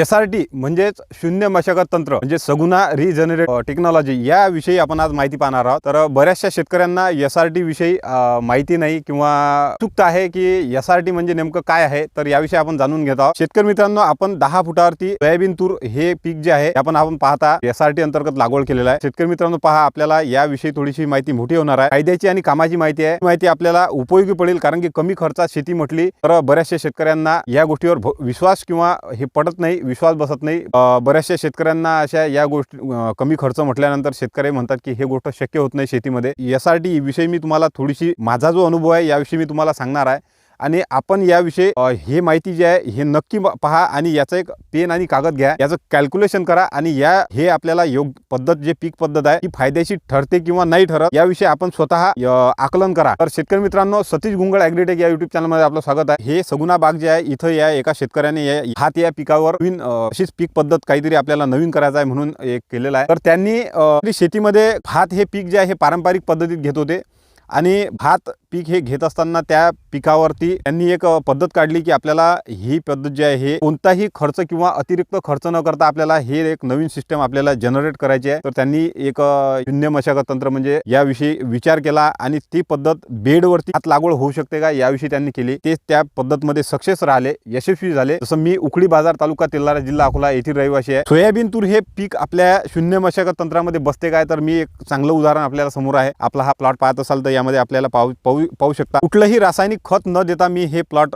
S R T म्हणजेच शून्य मशागत तंत्र म्हणजे सगुना रिजनरेट टेक्नॉलॉजी याविषयी आपण आज माहिती पाहणार आहोत. तर बऱ्याचशा शेतकऱ्यांना एस आर टी विषयी माहिती नाही किंवा चुकत आहे की एस आर टी म्हणजे नेमकं काय आहे तर याविषयी आपण जाणून घेत आहोत. शेतकरी मित्रांनो आपण दहा फुटावरती सोयाबीन तूर हे पीक जे आहे आपण आपण पाहता एस आर टी अंतर्गत लागवड केलेलं आहे. शेतकरी मित्रांनो पहा आपल्याला याविषयी थोडीशी माहिती मोठी होणार आहे. फायद्याची आणि कामाची माहिती आहे. माहिती आपल्याला उपयोगी पडेल कारण की कमी खर्चात शेती म्हटली तर बऱ्याचशा शेतकऱ्यांना या गोष्टीवर भ- विश्वास किंवा हे पडत नाही. विश्वास बसत नाही. बऱ्याचशा शेतकऱ्यांना अशा या गोष्टी कमी खर्च म्हटल्यानंतर शेतकरी म्हणतात की हे गोष्ट शक्य होत नाही शेतीमध्ये. यासाठी विषयी मी तुम्हाला थोडीशी माझा जो अनुभव आहे याविषयी मी तुम्हाला सांगणार आहे. आणि आपण याविषयी हे माहिती जे आहे हे नक्की पहा आणि याचं एक पेन आणि कागद घ्या. याचं कॅल्क्युलेशन करा आणि या हे आपल्याला योग्य पद्धत जे पीक पद्धत आहे ती फायद्याची ठरते किंवा नाही ठरत याविषयी आपण स्वतः आकलन करा. तर शेतकरी मित्रांनो सतीश गुंगळ अॅग्रिटेक या युट्यूब चॅनलमध्ये आपलं स्वागत आहे. हे सगुना बाग जे आहे इथं या एका शेतकऱ्याने हात या पिकावर नवीन अशीच पीक पद्धत काहीतरी आपल्याला नवीन करायचं आहे म्हणून एक केलेलं आहे. तर त्यांनी शेतीमध्ये हात हे पीक जे आहे हे पारंपरिक पद्धतीत घेत होते. आणि भात पीक हे घेत असताना त्या पिकावरती त्यांनी एक पद्धत काढली की आपल्याला ही पद्धत जी आहे हे कोणताही खर्च किंवा अतिरिक्त खर्च न करता आपल्याला हे एक नवीन सिस्टम आपल्याला जनरेट करायची आहे. तर त्यांनी एक शून्य मशागत तंत्र म्हणजे याविषयी विचार केला आणि ती पद्धत बेडवरती हात लागवड होऊ शकते का याविषयी त्यांनी केली. ते त्या पद्धतमध्ये सक्सेस राहिले यशस्वी झाले. जसं मी उकडी बाजार तालुका तेलारा जिल्हा अकोला येथील रहिवासी आहे. सोयाबीन तूर हे पीक आपल्या शून्य मशागत तंत्रामध्ये बसते काय? तर मी एक चांगलं उदाहरण आपल्याला समोर आहे. आपला हा प्लॉट पाहत असाल तर यामध्ये आपल्याला पाहू पाहू पाहू शकता. कुठलंही रासायनिक खत न देता मी हे प्लॉट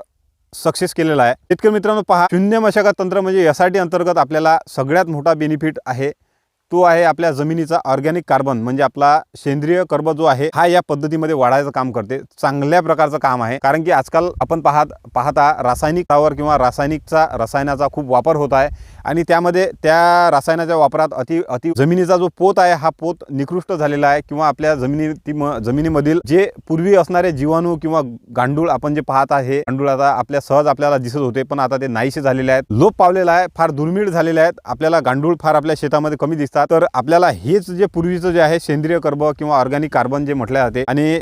सक्सेस केलेला आहे. शेतकरी मित्रांनो पहा शून्य मशागत तंत्र म्हणजे यासाठी अंतर्गत आपल्याला सगळ्यात मोठा बेनिफिट आहे. तो आहे आपल्या जमिनीचा ऑर्गॅनिक कार्बन म्हणजे आपला सेंद्रिय कर्ब जो आहे हा या पद्धतीमध्ये वाढायचं काम करते. चांगल्या प्रकारचं काम आहे. कारण की आजकाल आपण पाहत पाहता रासायनिकावर किंवा रासायनिकचा रसायनाचा खूप वापर होत आहे. आणि त्यामध्ये त्या रसायनाच्या वापरात अति अति जमिनीचा जो पोत आहे हा पोत निकृष्ट झालेला आहे किंवा आपल्या जमिनी जमिनीमधील जे पूर्वी असणारे जीवाणू किंवा गांडूळ आपण जे पाहत आहे गांडूळ आता आपल्या सहज आपल्याला दिसत होते पण आता ते नाहीसे झालेले आहेत. लोप पावलेला आहे फार दुर्मिळ झालेले आहेत. आपल्याला गांडूळ फार आपल्या शेतामध्ये कमी दिसतात तर आपल्याला हेच जे पूर्वीचं जे आहे सेंद्रिय कर्ब किंवा ऑर्गॅनिक कार्बन जे म्हटले जाते आणि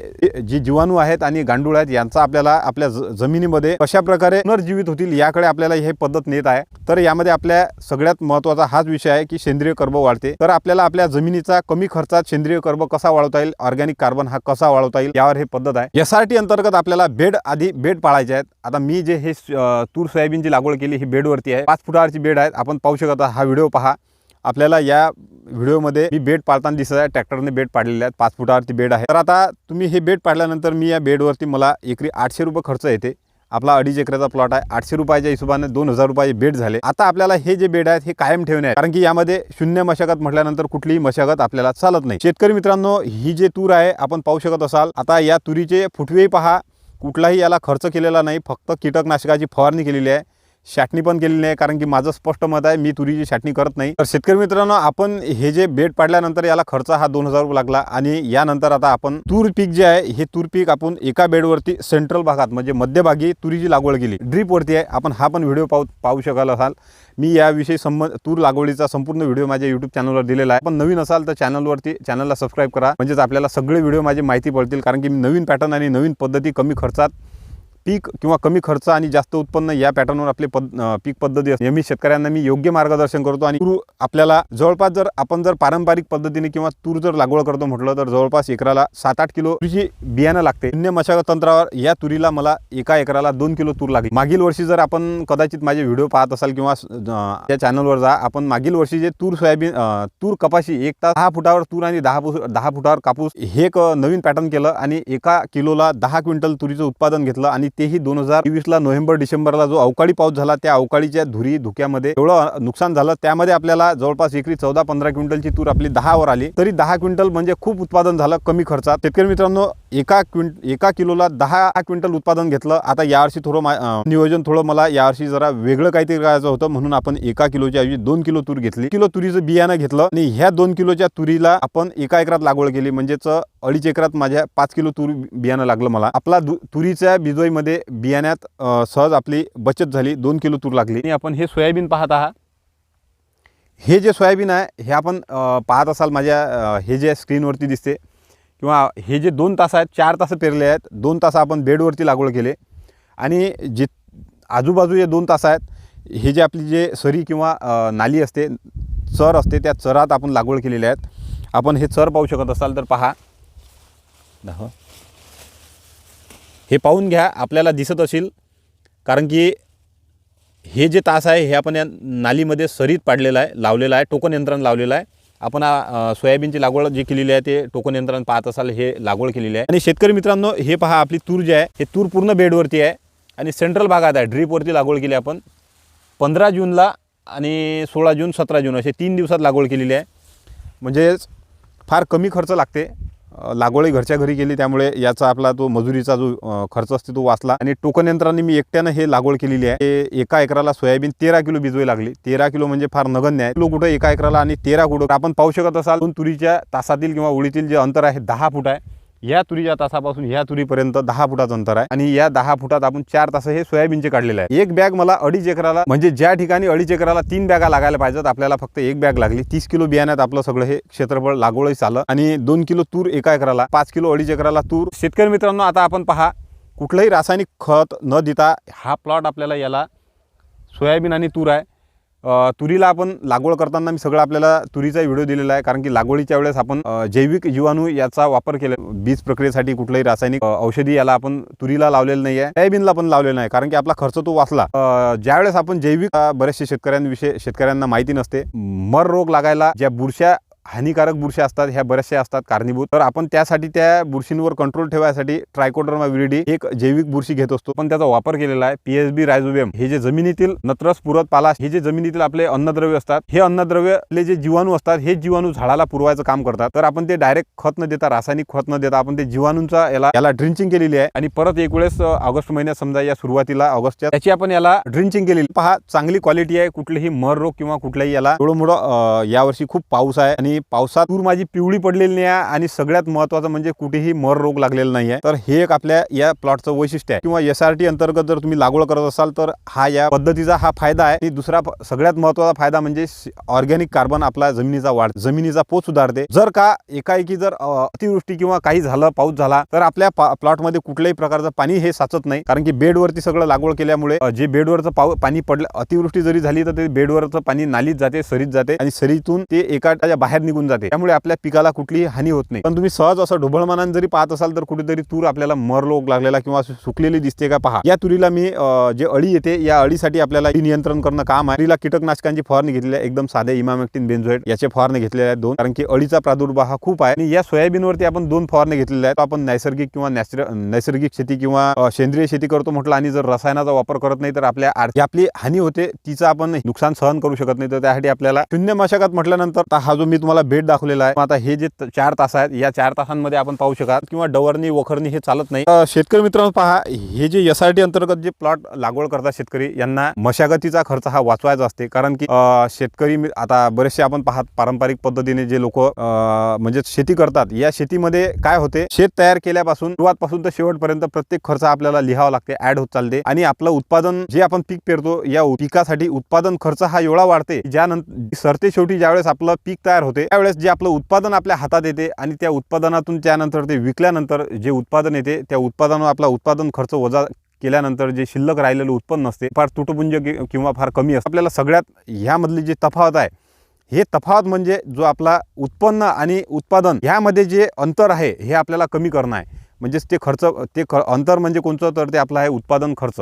जे जीवाणू आहेत आणि गांडूळ आहेत यांचा आपल्याला आपल्या ज- जमिनीमध्ये कशा प्रकारे पुनर्जीवित होतील याकडे आपल्याला हे पद्धत नेत आहे. तर यामध्ये आपल्या सगळ्यात महत्त्वाचा हाच विषय आहे की सेंद्रिय कर्ब वाढते. तर आपल्याला आपल्या जमिनीचा कमी खर्चात सेंद्रिय कर्ब कसा वाढवता येईल ऑर्गॅनिक कार्बन हा कसा वाढवता येईल यावर हे पद्धत आहे. एस आर टी अंतर्गत आपल्याला बेड आधी बेड पाळायचे आहेत. आता मी जे हे तूर सोयाबीनची लागवड केली ही बेडवरती आहे. पाच फुटावरची बेड आहेत. आपण पाहू शकत हा व्हिडिओ पहा. आपल्याला या व्हिडिओमध्ये मी बेड पाळताना दिसत आहे. ट्रॅक्टरने बेड पाडलेले आहेत. पाच फुटावरती बेड आहे. तर आता तुम्ही हे बेड पाडल्यानंतर मी या बेडवरती मला एकरी आठशे रुपये खर्च येते. आपला अडीच एकराचा प्लॉट आहे. आठशे रुपयाच्या हिशोबाने दोन हजार रुपये बेड झाले. आता आपल्याला हे जे बेड आहेत हे कायम ठेवणे आहे. कारण की यामध्ये शून्य मशागत म्हटल्यानंतर कुठलीही मशागत आपल्याला चालत नाही. शेतकरी मित्रांनो ही जे तूर आहे आपण पाहू शकत असाल. आता या तुरीचे फुटवेही पहा. कुठलाही याला खर्च केलेला नाही. फक्त कीटकनाशकाची फवारणी केलेली आहे. छाटणी पण केलेली नाही कारण की माझं स्पष्ट मत आहे मी तुरीची छाटणी करत नाही. तर शेतकरी मित्रांनो आपण हे जे बेड पाडल्यानंतर याला खर्च हा दोन हजार रुपये लागला आणि यानंतर आता आपण तूर पीक जे आहे हे तूर पीक आपण एका बेडवरती सेंट्रल भागात म्हणजे मध्यभागी तुरीची लागवड केली. ड्रीपवरती आहे आपण हा पण व्हिडिओ पाहू पाहू शकाल असाल. मी याविषयी संबंध तूर लागवडीचा संपूर्ण व्हिडिओ माझ्या युट्यूब चॅनलवर दिलेला आहे. पण नवीन असाल तर चॅनलवरती चॅनलला सबस्क्राईब करा. म्हणजेच आपल्याला सगळे व्हिडिओ माझी माहिती पडतील कारण की मी नवीन पॅटर्न आणि नवीन पद्धती कमी खर्चात पीक किंवा कमी खर्च आणि जास्त उत्पन्न या पॅटर्नवर आपले पद पीक पद्धती असते. नेहमी शेतकऱ्यांना मी योग्य मार्गदर्शन करतो आणि तूर आपल्याला जवळपास जर आपण जर पारंपरिक पद्धतीने किंवा तूर जर लागवड करतो म्हटलं तर जवळपास एकराला सात आठ किलो तुरीची बियाणं लागते. अन्य मशागत तंत्रावर या तुरीला मला एका एकराला दोन किलो तूर लागली. मागील वर्षी जर आपण कदाचित माझे व्हिडिओ पाहत असाल किंवा त्या चॅनलवर जा आपण मागील वर्षी जे तूर सोयाबीन तूर कपाशी एक तास दहा फुटावर तूर आणि दहा फु- दहा फुटावर कापूस हे एक नवीन पॅटर्न केलं आणि एका किलोला दहा क्विंटल तुरीचं उत्पादन घेतलं आणि तेही दोन हजार ला नोव्हेंबर डिसेंबरला जो अवकाळी पाऊस झाला त्या अवकाळीच्या धुरी धुक्यामध्ये एवढं नुकसान झालं. त्यामध्ये आपल्याला जवळपास एकरी चौदा पंधरा क्विंटलची तूर आपली दहावर आली. तरी दहा क्विंटल म्हणजे खूप उत्पादन झालं कमी खर्चात. शेतकरी मित्रांनो एका क्विंट एका किलोला दहा क्विंटल उत्पादन घेतलं. आता यावर्षी थोडं मा- नियोजन थोडं मला यावर्षी जरा वेगळं काहीतरी करायचं होतं. म्हणून आपण एका किलोच्या ऐवजी दोन किलो तूर घेतली. किलो तुरीचं बियाणं घेतलं आणि ह्या दोन किलोच्या तुरीला आपण एका एकरात लागवड केली. म्हणजेच अडीच एकरात माझ्या पाच किलो तूर बियाणं लागलं मला. आपला दु- तुरीच्या बिजोईमध्ये बियाण्यात सहज आपली बचत झाली. दोन किलो तूर लागली. आणि आपण हे सोयाबीन पाहत आहात. हे जे सोयाबीन आहे हे आपण पाहत असाल माझ्या हे जे स्क्रीनवरती दिसते. किंवा हे जे दोन तास आहेत चार तास पेरले आहेत दोन तास आपण बेडवरती लागवड केले. आणि जे आजूबाजू जे दोन तास आहेत हे जे आपली जे सरी किंवा नाली असते चर असते त्या चरात आपण लागवड केलेल्या आहेत. आपण हे चर पाहू शकत असाल तर पहा. दाखव. हे पाहून घ्या आपल्याला दिसत असेल. कारण की हे जे तास आहे हे आपण या नालीमध्ये सरीत पाडलेलं आहे लावलेलं आहे टोकन यंत्रण लावलेलं आहे. आपण सोयाबीनची लागवड जी केलेली आहे ते टोकन यंत्रण पाहत असाल हे लागवड केलेली आहे. आणि शेतकरी मित्रांनो हे पहा आपली तूर जी आहे. हे तूर पूर्ण बेडवरती आहे. आणि सेंट्रल भागात आहे. ड्रीपवरती लागवड केली आपण. पंधरा जूनला आणि सोळा जून सतरा जून असे तीन दिवसात लागवड केलेली आहे. म्हणजेच फार कमी खर्च लागते. लागवडही घरच्या घरी केली. त्यामुळे याचा आपला तो मजुरीचा जो खर्च असतो तो वाचला. आणि टोकन यंत्राने मी एकट्यानं हे लागवड केलेली आहे. एका एकराला सोयाबीन तेरा किलो बिजवे लागली. तेरा किलो म्हणजे फार नगण्य आहे. किलो कुठं एका एकराला आणि तेरा कुठं. आपण पाहू शकत असाल दोन तुरीच्या तासातील किंवा ओळीतील जे अंतर आहे दहा फूट आहे. या तुरीच्या तासापासून ह्या तुरीपर्यंत दहा फुटाचं अंतर आहे. आणि या दहा फुटात आपण चार तास हे सोयाबीनचे काढलेले आहे एक बॅग मला अडीच एकराला म्हणजे ज्या ठिकाणी अडीच एकराला तीन बॅगा लागायला पाहिजेत आपल्याला फक्त एक बॅग लागली. तीस किलो बियाण्यात आपलं सगळं हे क्षेत्रफळ लागवडही झालं. आणि दोन किलो तूर एका एकराला पाच किलो अडीच एकराला तूर. शेतकरी मित्रांनो आता आपण पहा कुठलंही रासायनिक खत न देता हा प्लॉट आपल्याला याला सोयाबीन आणि तूर आहे. तुरीला आपण लागवड करताना मी सगळं आपल्याला तुरीचा व्हिडिओ दिलेला आहे कारण की लागवडीच्या वेळेस आपण जैविक जीवाणू याचा वापर केला. बीज प्रक्रियेसाठी कुठलंही रासायनिक औषधी याला आपण तुरीला लावलेलं नाही आहे. सोयाबीनला पण लावलेलं नाही कारण की आपला खर्च तो वाचला. ज्यावेळेस आपण जैविक बरेचशे शेतकऱ्यांविषयी शेतकऱ्यांना माहिती नसते मर रोग लागायला ज्या बुरशा हानिकारक बुरशी असतात ह्या बऱ्याचशा असतात कारणीभूत. तर आपण त्यासाठी त्या बुरशींवर कंट्रोल ठेवायसाठी ट्रायकोडर्मा विरिडी एक जैविक बुरशी घेत असतो. पण त्याचा वापर केलेला आहे पीएसबी रायझोबियम हे जे जमिनीतील नत्रस पुरत पालाश हे जे जमिनीतील आपले अन्नद्रव्य असतात हे अन्नद्रव्यले जे जीवाणू असतात हे जीवाणू झाडाला पुरवायचं काम करतात. तर आपण ते डायरेक्ट खत न देता रासायनिक खत न देता आपण ते जीवाणूंचा याला याला ड्रिंचिंग केलेली आहे. आणि परत एक वेळेस ऑगस्ट महिन्यात समजा या सुरुवातीला ऑगस्टच्या त्याची आपण याला ड्रिंचिंग केलेली. पहा चांगली क्वालिटी आहे. कुठलीही मर रोग किंवा कुठल्याही याला थोडं मोठं यावर्षी खूप पाऊस आहे. आणि पावसात तूर माझी पिवळी पडलेली नाही आहे आणि सगळ्यात महत्वाचं म्हणजे कुठेही मर रोग लागलेला नाही आहे तर हे एक आपल्या या प्लॉटचं वैशिष्ट्य आहे. किंवा एस आर टी अंतर्गत जर तुम्ही लागवड करत असाल तर हा या पद्धतीचा हा फायदा आहे. आणि दुसरा सगळ्यात महत्त्वाचा फायदा म्हणजे ऑर्गॅनिक कार्बन आपला जमिनीचा वाढ जमिनीचा पोत सुधारते. जर का एकाएकी जर अतिवृष्टी किंवा काही झालं पाऊस झाला तर आपल्या प्लॉटमध्ये कुठल्याही प्रकारचं पाणी हे साचत नाही. कारण की बेडवरती सगळं लागवड केल्यामुळे जे बेडवरचं पाऊ पाणी पडलं अतिवृष्टी जरी झाली तर ते बेडवरचं पाणी नालीत जाते सरीत जाते. आणि सरीतून ते एका बाहेर निघून जाते. त्यामुळे आपल्या पिकाला कुठलीही हानी होत नाही. पण तुम्ही सहज असं ढोबळमानान जरी पाहत असाल तर कुठेतरी तूर आपल्याला मर रोग लागलेला किंवा सुकलेली दिसते का पहा. या तुरीला मी जे अळी येते या अळीसाठी आपल्याला नियंत्रण करणं काम आहे. तुरीला कीटकनाशकांची फवारणी घेतलेली आहे. एकदम साधे इमामेक्टिन बेन्झोएट याचे फवारणी घेतलेले आहेत दोन. कारण की अळीचा प्रादुर्भाव हा खूप आहे. आणि या सोयाबीनवरती आपण दोन फवारणी घेतलेल्या आहेत. आपण नैसर्गिक किंवा नैसर्गिक शेती किंवा सेंद्रिय शेती करतो म्हटलं आणि जर रसायनाचा वापर करत नाही तर आपल्या आपली हानी होते तिचं आपण नुकसान सहन करू शकत नाही. तर त्यासाठी आपल्याला शून्य मशागत म्हटल्यानंतर हा जो मी तुम्हाला भेट दाखवलेला आहे. आता हे जे चार तास आहेत या चार तासांमध्ये आपण पाहू शकाल. किंवा डवरणी वखरणी हे चालत नाही. शेतकरी मित्रांनो पहा हे जे एस आर टी अंतर्गत जे प्लॉट लागवड करतात शेतकरी यांना मशागतीचा खर्च हा वाचवायचा असते. कारण की शेतकरी मी- आता बरेचसे आपण पाहत पारंपरिक पद्धतीने जे लोक म्हणजे शेती करतात या शेतीमध्ये काय होते? शेत तयार केल्यापासून सुरुवातपासून तर शेवटपर्यंत प्रत्येक खर्च आपल्याला लिहावा लागते ऍड होत चालते. आणि आपलं उत्पादन जे आपण पीक पेरतो या पिकासाठी उत्पादन खर्च हा एवढा वाढते ज्यानंतर सरते शेवटी ज्यावेळेस आपलं पीक तयार होते त्यावेळेस जे आपलं उत्पादन आपल्या हातात येते आणि त्या उत्पादनातून त्यानंतर ते विकल्यानंतर जे उत्पादन येते त्या उत्पादनावर आपला उत्पादन खर्च वजा केल्यानंतर जे शिल्लक राहिलेलं उत्पन्न असते फार तुटपुंज किंवा फार कमी असते. आपल्याला सगळ्यात ह्यामधली जी तफावत आहे हे तफावत म्हणजे जो आपला उत्पन्न आणि उत्पादन ह्यामध्ये जे अंतर आहे हे आपल्याला कमी करणं आहे. म्हणजेच ते खर्च ते ख अंतर म्हणजे कोणतं? तर ते आपलं आहे उत्पादन खर्च.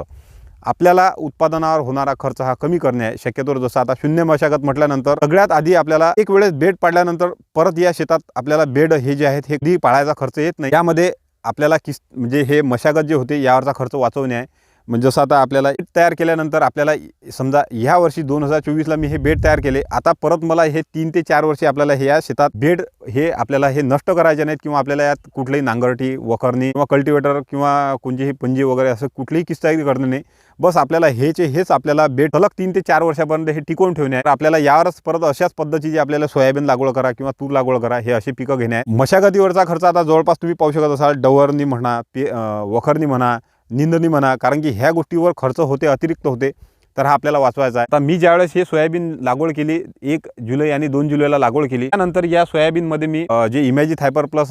आपल्याला उत्पादनावर होणारा खर्च हा कमी करणे आहे शक्यतोवर जसं आता शून्य मशागत म्हटल्यानंतर सगळ्यात आधी आपल्याला एक वेळेस बेड पाडल्यानंतर परत या शेतात आपल्याला बेड हे जे आहेत हे कधी पाळायचा खर्च येत नाही. यामध्ये आपल्याला किस म्हणजे हे मशागत जे होते यावरचा खर्च वाचवणे आहे म्हणजे जसं आता आपल्याला तयार केल्यानंतर आपल्याला समजा ह्या वर्षी दोन हजार चोवीसला मी हे बेड तयार केले आता परत मला हे तीन ते चार वर्षी आपल्याला हे या शेतात बेड हे आपल्याला हे नष्ट करायचे नाहीत किंवा आपल्याला यात कुठलीही नांगरटी वखरणी किंवा कल्टिवेटर किंवा कोणतीही पंजी वगैरे असं कुठलीही किस्तागिरी करणं नाही. बस आपल्याला हेचे हेच आपल्याला बेड सलग तीन ते चार वर्षापर्यंत हे टिकवून ठेवणे आहे. आपल्याला यावरच परत अशाच पद्धतीची आपल्याला सोयाबीन लागवड करा किंवा तूर लागवड करा हे असे पिकं घेणे आहे. मशागतीवरचा खर्च आता जवळपास तुम्ही पाहू शकत असाल डवरनी म्हणा पे वखरणी म्हणा निंदणी म्हणा कारण की ह्या गोष्टीवर खर्च होते अतिरिक्त होते तर हा आपल्याला वाचवायचा आहे. आता मी ज्यावेळेस हे सोयाबीन लागवड केली एक जुलै आणि दोन जुलैला लागवड केली त्यानंतर या सोयाबीनमध्ये मी जे इमॅजी थायपर प्लस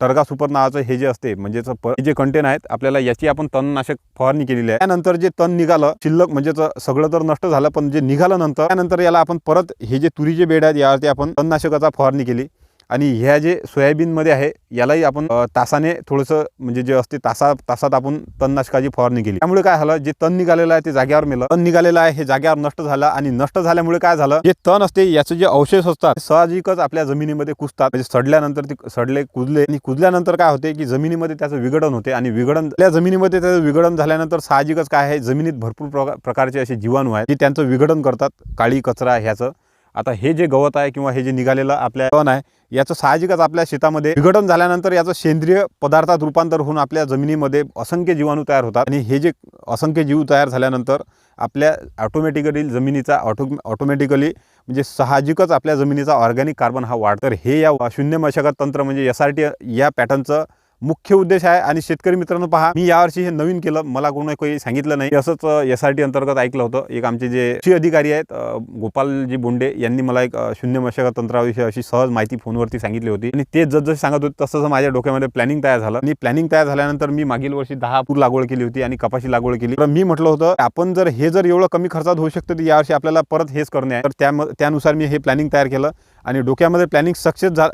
टर्गा सुपर नावाचं हे जे असते म्हणजे जे कंटेन आहेत आपल्याला याची आपण तणनाशक फवारणी केलेली आहे. त्यानंतर जे तण निघालं शिल्लक म्हणजेच सगळं तर नष्ट झालं पण जे निघालं नंतर त्यानंतर याला आपण परत हे जे तुरीचे बेड आहेत यावरती आपण तणनाशकाचा फवारणी केली. आणि ह्या जे सोयाबीनमध्ये आहे यालाही आपण तासाने थोडंसं म्हणजे जे असते तासा तासात आपण तणनाशकाची फवारणी केली. त्यामुळे काय झालं जे तण निघालेलं आहे ते जाग्यावर मिळलं तण निघालेलं आहे हे जाग्यावर नष्ट झालं आणि नष्ट झाल्यामुळे काय झालं जे तण असते याचे जे अवशेष असतात साहजिकच आपल्या जमिनीमध्ये कुजतात. म्हणजे सडल्यानंतर ते सडले कुजले आणि कुजल्यानंतर काय होते की जमिनीमध्ये त्याचं विघटन होते आणि विघटन त्या जमिनीमध्ये त्याचं विघटन झाल्यानंतर साहजिकच काय आहे जमिनीत भरपूर प्रकारचे असे जीवाणू आहेत जे त्यांचं विघटन करतात काळी कचरा ह्याचं. आता हे जे गवत आहे किंवा हे जे निघालेलं आपल्या तण आहे याचं साहजिकच आपल्या शेतामध्ये विघटन झाल्यानंतर याचं सेंद्रिय पदार्थात रूपांतर होऊन आपल्या जमिनीमध्ये असंख्य जीवाणू तयार होतात. आणि हे जे असंख्य जीव तयार झाल्यानंतर आपल्या ऑटोमॅटिकली जमिनीचा ऑटो ऑटोमॅटिकली म्हणजे साहजिकच आपल्या जमिनीचा ऑर्गॅनिक कार्बन हा वाढ तर हे या शून्य मशागत तंत्र म्हणजे एस आर टी या पॅटर्नचं मुख्य उद्देश आहे आणि शेतकरी मित्रांनो पहा मी यावर्षी हे नवीन केलं. मला कोणी काही सांगितलं नाही. असंच एस आर टी अंतर्गत ऐकलं होतं. एक आमचे जे कृषी अधिकारी आहेत गोपालजी बोंडे यांनी मला एक शून्य मशागत तंत्राविषयी अशी सहज माहिती फोनवरती सांगितली होती. आणि ते जसं सांगत होते तसं माझ्या डोक्यामध्ये प्लॅनिंग तयार झालं. आणि प्लॅनिंग तयार झाल्यानंतर मी मागील वर्षी दहा पूर लागवड केली होती आणि कपाशी लागवड केली. तर मी म्हटलं होतं आपण जर हे जर एवढं कमी खर्चात होऊ शकतं तर यावर्षी आपल्याला परत हेच करणे आहे. तर त्यानुसार मी हे प्लॅनिंग तयार केलं. आणि डोक्यामध्ये प्लॅनिंग सक्सेस झा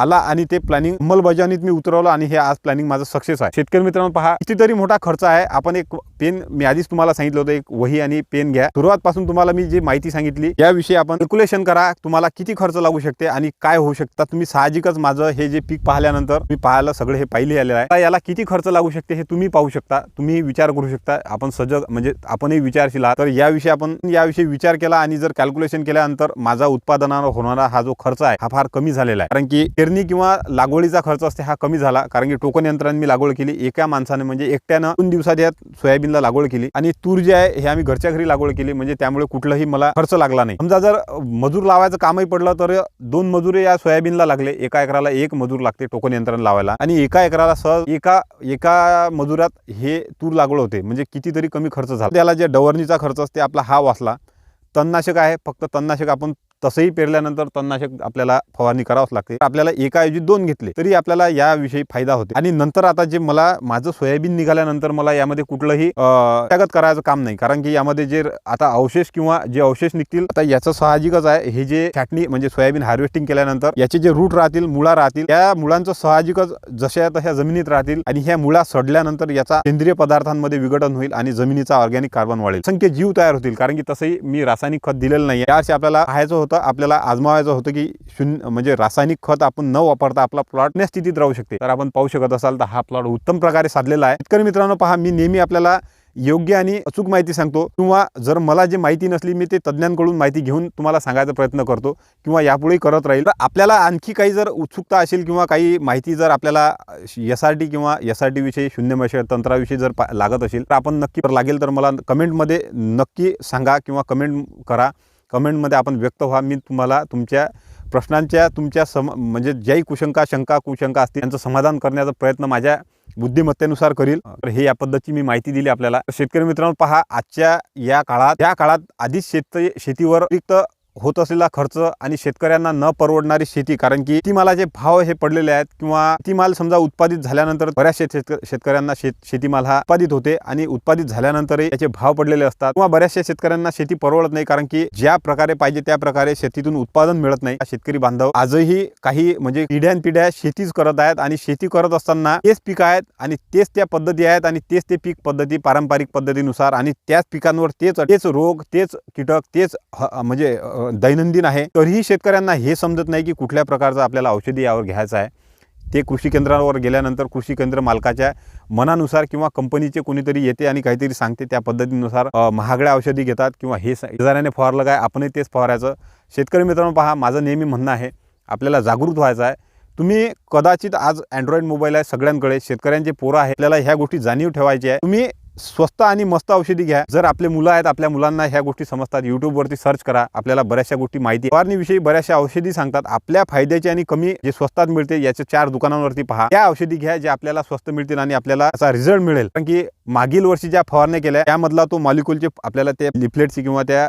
आला आणि ते प्लॅनिंग अंमलबजावणीत मी उतरवलं आणि हे आज प्लॅनिंग माझं सक्सेस आहे. शेतकरी मित्रांनो पहा कितीतरी मोठा खर्च आहे. आपण एक पेन मी आधीच तुम्हाला सांगितलं होतं एक वही आणि पेन घ्या. सुरुवातपासून तुम्हाला मी जी माहिती सांगितली याविषयी आपण कॅल्क्युलेशन करा तुम्हाला किती खर्च लागू शकते आणि काय होऊ शकतात. तुम्ही साहजिकच माझं हे जे पीक पाहिल्यानंतर मी पाहायला सगळं हे पाहिले आलेलं आहे. याला किती खर्च लागू शकते हे तुम्ही पाहू शकता. तुम्ही विचार करू शकता. आपण सजग म्हणजे आपणही विचारशील तर याविषयी आपण याविषयी विचार केला आणि जर कॅल्क्युलेशन केल्यानंतर माझा उत्पादनावर होणारा हा हा जो खर्च आहे हा फार कमी झालेला आहे. कारण की पेरणी किंवा लागवडीचा खर्च असते हा कमी झाला. कारण की टोकन यंत्राने मी लागवड केली. एका माणसाने म्हणजे एकट्यानं दोन दिवसात यात सोयाबीनला लागवड केली. आणि तूर जे आहे हे आम्ही घरच्या घरी लागवड केली. म्हणजे त्यामुळे कुठलाही मला खर्च लागला नाही. समजा जर मजूर लावायचं कामही पडलं तर दोन मजूर या सोयाबीनला लागले. एका एकराला एक मजूर लागते टोकन यंत्रण लावायला. आणि एका एकराला सहज एका एका मजुरात हे तूर लागवड होते. म्हणजे कितीतरी कमी खर्च झाला. त्याला जे डवरणीचा खर्च असते आपला हा वाचला. तणनाशक आहे. फक्त तणनाशक आपण तसंही पेरल्यानंतर तणनाशक आपल्याला फवारणी करावंच लागते. आपल्याला एकाऐवजी दोन घेतले तरी आपल्याला याविषयी फायदा होते. आणि नंतर आता जे मला माझं सोयाबीन निघाल्यानंतर मला यामध्ये कुठलंही त्यागत करायचं काम नाही. कारण की यामध्ये जे आता अवशेष किंवा जे अवशेष निघतील आता याचं साहजिकच आहे. हे जे छाटणी म्हणजे सोयाबीन हार्वेस्टिंग केल्यानंतर याचे जे रूट राहतील मुळा राहतील या मुळांचं साहजिकच जशा तशा जमिनीत राहतील आणि ह्या मुळा सडल्यानंतर याचा सेंद्रिय पदार्थांमध्ये विघटन होईल आणि जमिनीचा ऑर्गॅनिक कार्बन वाढेल. संख्य जीव तयार होतील कारण की तसंही मी रासायनिक खत दिलेलं नाही यावर्षी आपल्याला पाहायचं होतं. आपल्याला आजमावायचं होतं की शून्य म्हणजे रासायनिक खत आपण न वापरता आपला प्लॉट स्थितीत राहू शकते. तर आपण पाहू शकत असाल तर हा प्लॉट उत्तम प्रकारे साधलेला आहे. शेतकरी मित्रांनो पहा मी नेहमी आपल्याला योग्य आणि अचूक माहिती सांगतो. किंवा जर मला जी माहिती नसली मी ते तज्ज्ञांकडून माहिती घेऊन तुम्हाला सांगायचा प्रयत्न करतो किंवा यापुढेही करत राहील. तर आपल्याला आणखी काही जर उत्सुकता असेल किंवा काही माहिती जर आपल्याला एस आर टी किंवा एस आर टीविषयी शून्य मशा तंत्राविषयी जर पा- लागत असेल तर आपण नक्की लागेल तर मला कमेंटमध्ये नक्की सांगा किंवा कमेंट करा. कमेंटमध्ये आपण व्यक्त व्हा. मी तुम्हाला तुमच्या प्रश्नांच्या तुमच्या सम म्हणजे ज्याही कुशंका शंका कुशंका असतील त्यांचं समाधान करण्याचा प्रयत्न माझ्या बुद्धिमत्तेनुसार करील. तर हे या पद्धतीची मी माहिती दिली आपल्याला. शेतकरी मित्रांनो पहा आजच्या या काळात या काळात आधीच शेत शेतीवर अतिरिक्त होत असलेला खर्च आणि शेतकऱ्यांना न परवडणारी शेती कारण की शेतीमालाचे भाव हे पडलेले आहेत किंवा शेतीमाल समजा उत्पादित झाल्यानंतर बऱ्याचशा शेतक शेतकऱ्यांना शेत शेतीमाल हा उत्पादित होते आणि उत्पादित झाल्यानंतरही त्याचे भाव पडलेले असतात किंवा बऱ्याचशा शेतकऱ्यांना शेती परवडत नाही कारण की ज्या प्रकारे पाहिजे त्या प्रकारे शेतीतून उत्पादन मिळत नाही. शेतकरी बांधव आजही काही म्हणजे पिढ्यान पिढ्या शेतीच करत आहेत आणि शेती करत असताना तेच पीक आहेत आणि तेच त्या पद्धती आहेत आणि तेच ते पीक पद्धती पारंपरिक पद्धतीनुसार आणि त्याच पिकांवर तेच तेच रोग तेच कीटक तेच ह- म्हणजे दैनंदिन आहे तरीही शेतकऱ्यांना हे समजत नाही की कुठल्या प्रकारचं आपल्याला औषधी यावर घ्यायचं आहे. ते कृषी केंद्रावर गेल्यानंतर कृषी केंद्र मालकाच्या मनानुसार किंवा कंपनीचे कोणीतरी येते आणि काहीतरी सांगते त्या पद्धतीनुसार महागड्या औषधी घेतात किंवा हे स- शेजाऱ्याने फवारलं काय आपणही तेच फवारायचं. शेतकरी मित्रांनो पहा माझं नेहमी म्हणणं आहे आपल्याला जागृत व्हायचं आहे. तुम्ही कदाचित आज अँड्रॉइड मोबाईल आहे सगळ्यांकडे शेतकऱ्यांचे पोरं आहे आपल्याला ह्या गोष्टी जाणीव ठेवायची आहे. तुम्ही स्वस्त आणि मस्त औषधी घ्या. जर आपले मुलं आहेत आपल्या मुलांना ह्या गोष्टी समजतात युट्यूबवरती सर्च करा. आपल्याला बऱ्याचशा गोष्टी माहिती फवारणीविषयी बऱ्याचशा औषधी सांगतात. आपल्या फायद्याची आणि कमी जे स्वस्तात मिळते याच्या चार दुकानांवरती पहा. त्या औषधी घ्या जे आपल्याला स्वस्त मिळतील आणि आपल्याला असा रिझल्ट मिळेल. कारण की मागील वर्षी ज्या फवारण्या केल्या त्यामधला तो मॉलिक्युलचे आपल्याला ते लिफलेटची किंवा त्या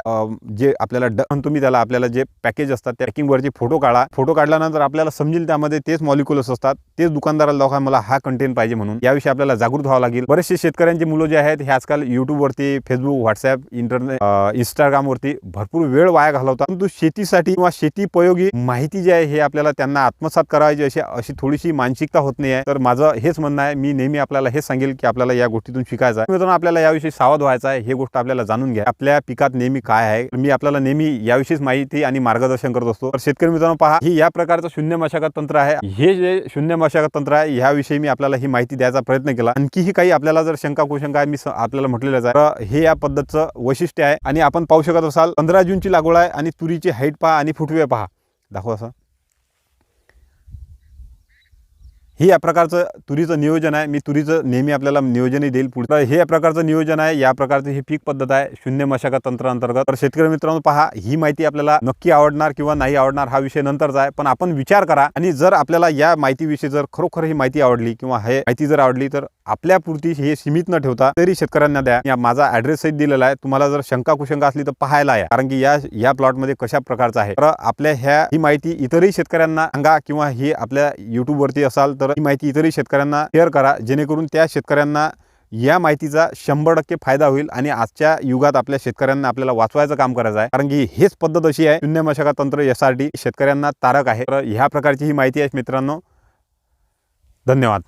जे आपल्याला ड म्हणतो मी त्याला आपल्याला जे पॅकेज असतात त्या पॅकिंगवरचे फोटो काढा. फोटो काढल्यानंतर आपल्याला समजेल त्यामध्ये तेच मॉलिक्युल्स असतात. तेच दुकानदाराला दाखवा मला हा कंटेंट पाहिजे म्हणून. याविषयी आपल्याला जागृत व्हावं लागेल. बरेचसे शेतकऱ्यांची मुलं जे आहेत हे आजकाल युट्यूबवरती फेसबुक व्हॉट्सअप इंटरनेट इंस्टाग्रामवरती भरपूर वेळ वाया घालवतात. परंतु शेतीसाठी किंवा शेतीपयोगी माहिती जी आहे हे आपल्याला त्यांना आत्मसात करायची अशी अशी थोडीशी मानसिकता होत नाही आहे. तर माझं हेच म्हणणं आहे मी नेहमी आपल्याला हे सांगेल की आपल्याला या गोष्टीतून शिकायचं आहे. मित्रांनो आपल्याला याविषयी सावध व्हायचं आहे हे गोष्ट आपल्याला जाणून घ्या. आपल्या पिकात नेहमी काय आहे? मी आपल्याला नेहमी याविषयीच माहिती आणि मार्गदर्शन करत असतो. तर शेतकरी मित्रांनो पहा ही या प्रकारचं शून्य मशागत तंत्र आहे. हे जे शून्य मशागत तंत्र आहे ह्याविषयी मी आपल्याला ही माहिती द्यायचा प्रयत्न केला. आणखीही काही आपल्याला जर शंका कुशंका आहे मी आपल्याला म्हटलेलंच आहे. तर हे या पद्धतचं वैशिष्ट्य आहे. आणि आपण पाहू शकत असाल पंधरा जूनची लागवड आहे आणि तुरीची हाईट पहा आणि फुटवे पहा. दाखवा असं हे या प्रकारचं तुरीचं नियोजन आहे. मी तुरीचं नेहमी आपल्याला नियोजनही देईल पुढे. तर हे या प्रकारचं नियोजन आहे. या प्रकारचं ही पीक पद्धत आहे. शून्य मशागत तंत्रांतर्गत. तर शेतकरी मित्रांनो पहा ही माहिती आपल्याला नक्की आवडणार किंवा नाही आवडणार हा विषय नंतरचा आहे. पण आपण विचार करा. आणि जर आपल्याला या माहितीविषयी जर खरोखर ही माहिती आवडली किंवा हे माहिती जर आवडली तर आपल्यापुरती हे सीमित न ठेवता तरी शेतकऱ्यांना द्या. या माझा ऍड्रेस सहित दिलेला आहे. तुम्हाला जर शंका कुशंका असली तर पाहायला या. कारण की या या प्लॉटमध्ये कशा प्रकारचा आहे. तर आपल्या ह्या ही माहिती इतरही शेतकऱ्यांना सांगा किंवा ही आपल्या युट्यूबवरती असाल तर ही माहिती इतरही शेतकऱ्यांना शेअर करा. जेणेकरून त्या शेतकऱ्यांना या माहितीचा शंभर टक्के फायदा होईल आणि आजच्या युगात आपल्या शेतकऱ्यांना आपल्याला वाचवायचं काम करायचं आहे. कारण की हेच पद्धत अशी आहे शून्य मशागत तंत्र यासाठी शेतकऱ्यांना तारक आहे. तर ह्या प्रकारची ही माहिती आहे मित्रांनो. धन्यवाद.